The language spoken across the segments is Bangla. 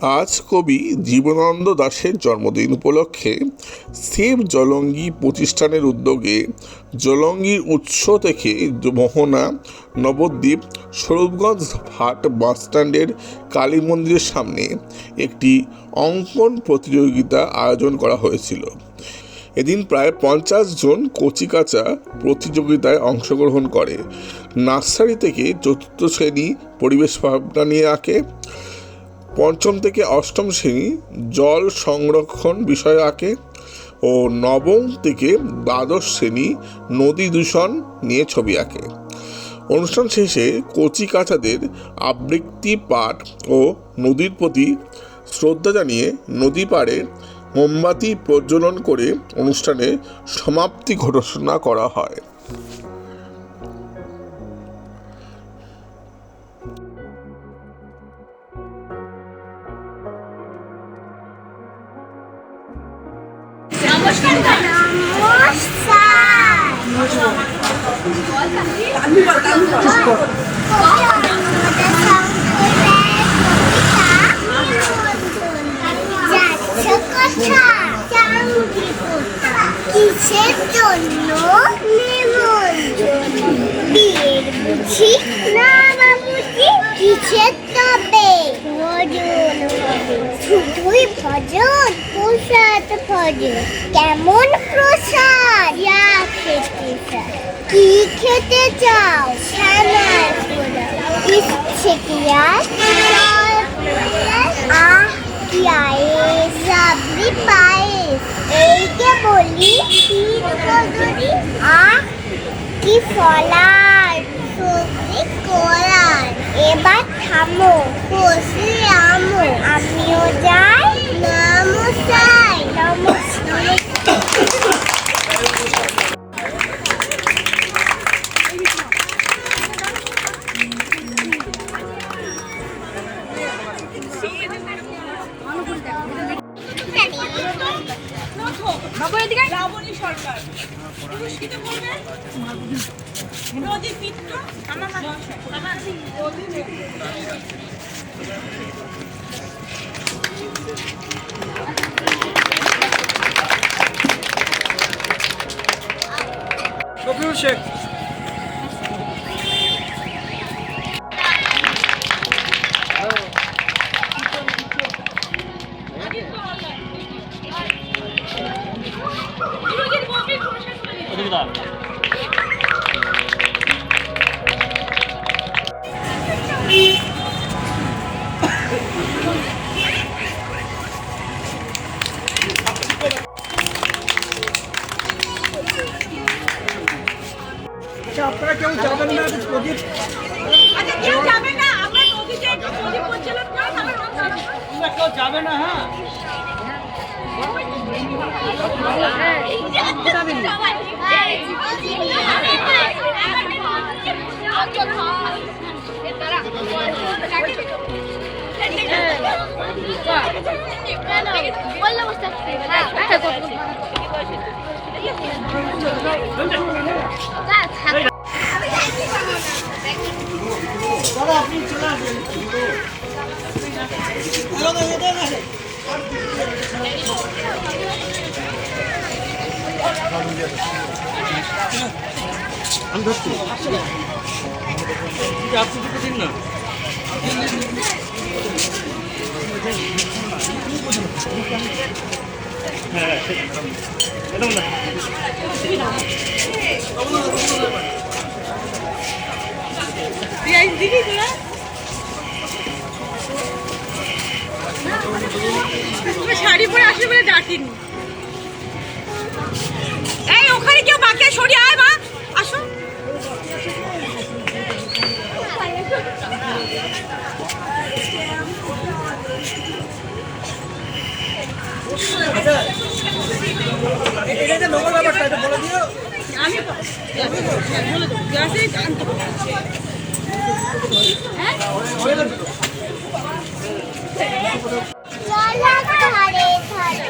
আজ কবি জীবনানন্দ দাশের জন্মদিন উপলক্ষে সেভ জলঙ্গি প্রতিষ্ঠানের উদ্যোগে জলঙ্গির উৎস থেকে মোহনা, নবদ্বীপ, স্বরূপগঞ্জ ভাট বাসস্ট্যান্ডের কালী মন্দিরের সামনে একটি অঙ্কন প্রতিযোগিতা আয়োজন করা হয়েছিল। এদিন প্রায় পঞ্চাশ জন কচিকাচা প্রতিযোগিতায় অংশগ্রহণ করে। নার্সারি থেকে চতুর্থ শ্রেণি পরিবেশ ভাবনা নিয়ে আঁকে পঞ্চম থেকে অষ্টম শ্রেণি জল সংরক্ষণ বিষয় আঁকে ও নবম থেকে দ্বাদশ শ্রেণি নদী দূষণ নিয়ে ছবি আঁকে। অনুষ্ঠান শেষে কচি কাচাদের আবৃত্তি পাঠ ও নদীর প্রতি শ্রদ্ধা জানিয়ে নদী পাড়ে মোমবাতি প্রজ্বলন করে অনুষ্ঠানে সমাপ্তি ঘোষণা করা হয়। কিসের জন্য বুঝি না বাবুজি কিসের তবে ভজন শুধুই ভজন প্রসাদ কেমন প্রসাদ? যা খেতে কি খেতে চাও? ছানার ইচ্ছে কি আর? বলি কি ফলার? করার। এবার থামো। আমিও যাই নমস্কার নমস্কার শ্রাবণী সরকার পুরস্কৃত করবেন নদী মিত্র আমার Плюсик. 어디다? আচ্ছা আপনারা কেউ যাবেন না প্রদীপ আচ্ছা কেউ যাবে না আমরা নদীতে একটু প্রদীপ প্রজ্বলন করে তারপর রওনা হব। তোমরা কেউ যাবে না হ্যাঁ দাদা আপনি চলে আসবেন দাদা, দাদা, দাদা। আমি ধরছি ঠিক আছে, আপনি দুটো দিন না হ্যাঁ এরকম না আসবে এই ওখানে কেউ বাকি সরিয়ে আয় মা। আসো। আমি বলে দেবো।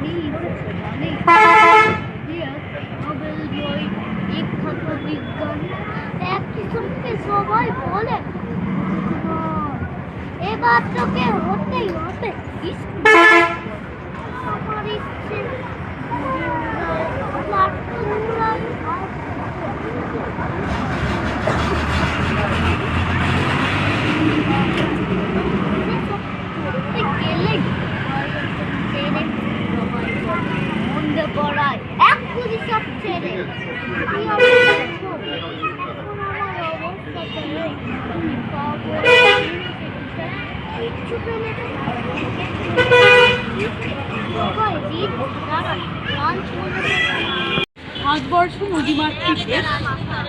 আমি জানি নোবেল জয়ী বিখ্যাত বিজ্ঞান এক কিসুমকে সবাই বলে এবার তোকে হতেই হবে আমার ইচ্ছে মন্দে পড়ায় এক কুড়ি সব ছেড়ে কি হবে দেখো, এখন আমার অবস্থাটা নেই তুমি পাবো কিচ্ছু পেলে সবাই দিন তারা লাঞ্চ করে ভারতবর্ষ নদীমাতৃক দেশ,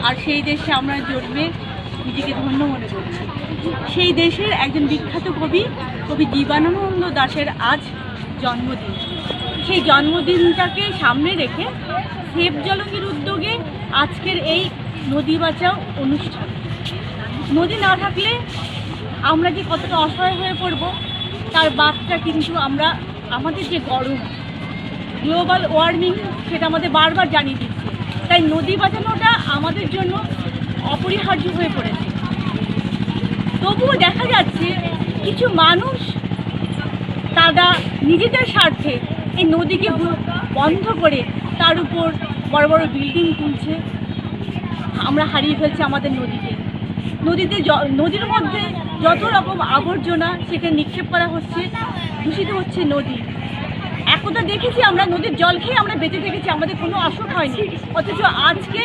আর সেই দেশে আমরা জন্মে নিজেকে ধন্য মনে করছি। সেই দেশের একজন বিখ্যাত কবি কবি জীবানন্দ দাশের আজ জন্মদিন। সেই জন্মদিনটাকে সামনে রেখে সেব জলকের উদ্যোগে আজকের এই নদী বাঁচাও অনুষ্ঠান। নদী না থাকলে আমরা যে কতটা অসহায় হয়ে পড়ব, তার বার্তা কিন্তু আমরা, আমাদের যে গরম গ্লোবাল ওয়ার্মিং সেটা আমাদের বারবার জানিয়ে দিচ্ছে। তাই নদী বাঁচানোটা আমাদের জন্য অপরিহার্য হয়ে পড়েছে। তবুও দেখা যাচ্ছে কিছু মানুষ তারা নিজেদের স্বার্থে এই নদীকে বন্ধ করে তার উপর বড় বড় বিল্ডিং তুলছে। আমরা হারিয়ে ফেলছি আমাদের নদীকে। নদীতে নদীর মধ্যে যত রকম আবর্জনা সেখানে নিক্ষেপ করা হচ্ছে, দূষিত হচ্ছে নদী। একদা দেখেছি আমরা নদীর জল খেয়ে আমরা বেঁচে থেকেছি, আমাদের কোনো অসুখ হয়নি। অথচ আজকে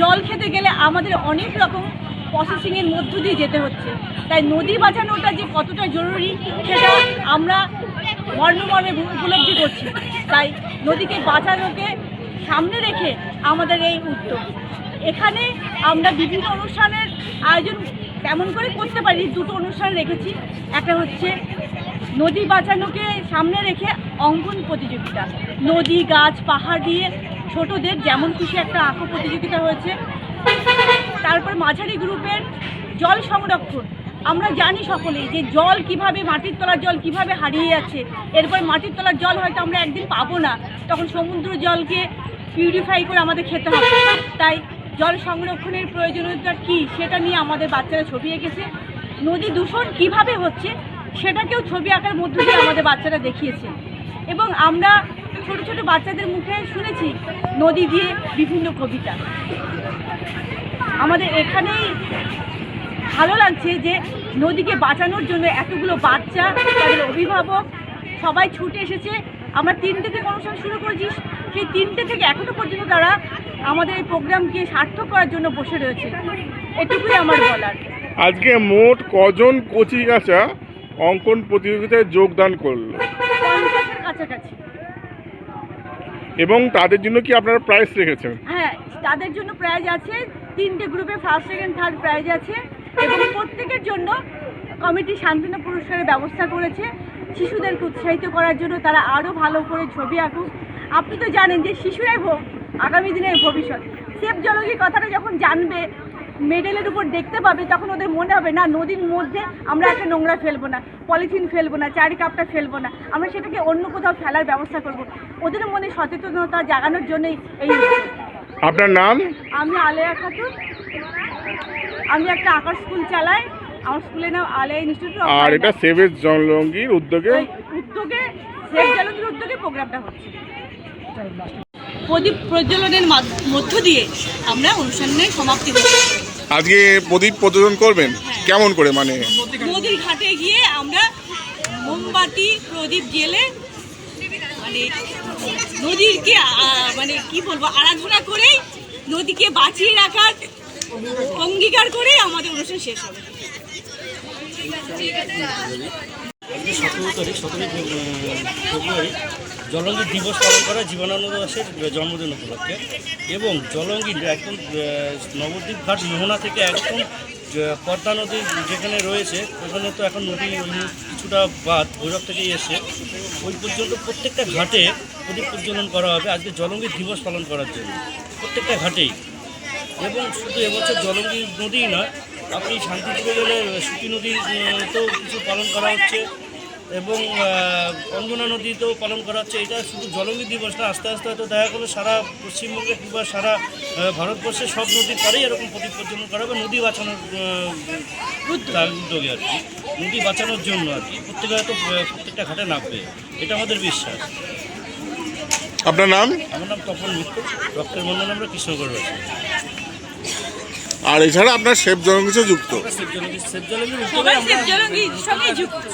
জল খেতে গেলে আমাদের অনেক রকম প্রসেসিংয়ের মধ্য দিয়ে যেতে হচ্ছে। তাই নদী বাঁচানোটা যে কতটা জরুরি, সেটা আমরা মর্মমর্মে উপলব্ধি করছি। তাই নদীকে বাঁচানোকে সামনে রেখে আমাদের এই উদ্যোগ। এখানে আমরা বিভিন্ন অনুষ্ঠানের আয়োজন তেমন করে করতে পারি, দুটো অনুষ্ঠান রেখেছি। একটা হচ্ছে নদী বাঁচানোকে সামনে রেখে অঙ্কন প্রতিযোগিতা। নদী, গাছ, পাহাড় দিয়ে ছোটদের যেমন খুশি একটা আঁকো প্রতিযোগিতা হয়েছে। তারপর মাঝারি গ্রুপের জল সংরক্ষণ। আমরা জানি সকলেই যে জল কীভাবে, মাটির তলার জল কীভাবে হারিয়ে যাচ্ছে। এরপর মাটির তলার জল হয়তো আমরা একদিন পাবো না। তখন সমুদ্র জলকে পিউরিফাই করে আমাদের খেতে হবে। তাই জল সংরক্ষণের প্রয়োজনীয়তা কী সেটা নিয়ে আমাদের বাচ্চারা ছবি এঁকেছে। নদী দূষণ কীভাবে হচ্ছে সেটাকেও ছবি আঁকার মধ্য দিয়ে আমাদের বাচ্চারা দেখিয়েছে। এবং আমরা ছোট ছোট বাচ্চাদের মুখে শুনেছি নদী দিয়ে বিভিন্ন কবিতা। আমাদের এখানেই ভালো লাগছে যে নদীকে বাঁচানোর জন্য এতগুলো বাচ্চা, তাদের অভিভাবক সবাই ছুটে এসেছে। আমরা তিনটে থেকে অনুষ্ঠান শুরু করেছি। সেই তিনটে থেকে এখনও পর্যন্ত তারা আমাদের এই প্রোগ্রামকে সার্থক করার জন্য বসে রয়েছে। এটুকুই আমার বলার। আজকে মোট কজন কচি কাঁচা অঙ্কন প্রতিযোগিতায় যোগদান করল? কাছাকাছি। এবং তাদের জন্য কি আপনারা প্রাইজ রেখেছেন? হ্যাঁ তাদের জন্য প্রাইজ আছে তিনটে গ্রুপে ফার্স্ট সেকেন্ড থার্ড প্রাইজ আছে এবং প্রত্যেকের জন্য কমিটি শান্তিনা পুরস্কারের ব্যবস্থা করেছে। শিশুদেরকে উৎসাহিত করার জন্য তারা আরও ভালো করে ছবি আঁকুক। আপনি তো জানেন যে শিশুরাই আগামী দিনের ভবিষ্যৎ। সেফ জলগি কথাটা যখন জানবে মেডেলের উপর দেখতে পাবে তখন ওদের মনে হবে না নদীর মধ্যে আমরা একটা নোংরা ফেলব না পলিথিন ফেলব না চারি কাপটা ফেলব না আমরা সেটাকে অন্য কোথাও ফেলার ব্যবস্থা করব। ওদের মনে সচেতনতা জাগানোর জন্যই এই আপনার নাম? আমি আলেয়া খাতুন। আমি একটা আঁকার স্কুল চালাই। আমার স্কুলের নাম আলেয়া ইনস্টিটিউট আর এটা সেভেজ জলঙ্গির উদ্যোগে? উদ্যোগে শেখ জালুদের উদ্যোগে প্রোগ্রামটা হচ্ছে। প্রদীপ প্রজ্বলনের মাধ- মধ্য দিয়ে আমরা অনুষ্ঠানের সমাপ্তি করছি। আজকে প্রদীপ প্রজ্বলন করবেন? কেমন করে মানে? নদীর ঘাটে গিয়ে আমরা মোমবাতি প্রদীপ জেলে মানে নদীরকে মানে কি বলব আরাধনা করেই নদীকে বাঁচিয়ে রাখার অঙ্গীকার করে আমাদের অনুষ্ঠান শেষ হবে। সতেরো তারিখ সতেরোই ফেব্রুয়ারি। জলঙ্গি দিবস পালন করা জীবনানন্দ দাসের জন্মদিন উপলক্ষে। এবং জলঙ্গি একদম নবদ্বীপ ঘাট মোহনা থেকে একদম পদ্মা নদী যেখানে রয়েছে, ওখানে তো এখন নদী কিছুটা বাদ, ভৈরব থেকেই এসে ওই পর্যন্ত প্রত্যেকটা ঘাটে প্রদীপ প্রজ্বলন করা হবে। আজকে জলঙ্গি দিবস পালন করার জন্য। প্রত্যেকটা ঘাটেই। এবং শুধু এবছর জলঙ্গি নদী নয়, আপনি শান্তিপুরে গেলে সুতি নদীতেও কিছু পালন করা হচ্ছে। এবং অঞ্জনা নদীতেও পালন করা হচ্ছে। এটা শুধু জলঙ্গি দিবস না আস্তে আস্তে হয়তো দেখা গেলো সারা পশ্চিমবঙ্গে কিংবা সারা ভারতবর্ষে সব নদীর পাড়েই এরকম প্রজ্বলন করা হবে নদী বাঁচানোর উদ্যোগে আর কি। নদী বাঁচানোর জন্য আর কি। প্রত্যেকে হয়তো প্রত্যেকটা ঘাটে নামবে। এটা আমাদের বিশ্বাস। আপনার নাম? আমার নাম তপন মিত্র। রক্তের বন্ধন আমরা কৃষ্ণগড় রয়েছে আর এছাড়া আপনার শেফ জলঙ্গিতে যুক্ত। সেফ জলঙ্গি জলঙ্গির উদ্যোগে আমরা জলঙ্গি সবাই যুক্ত।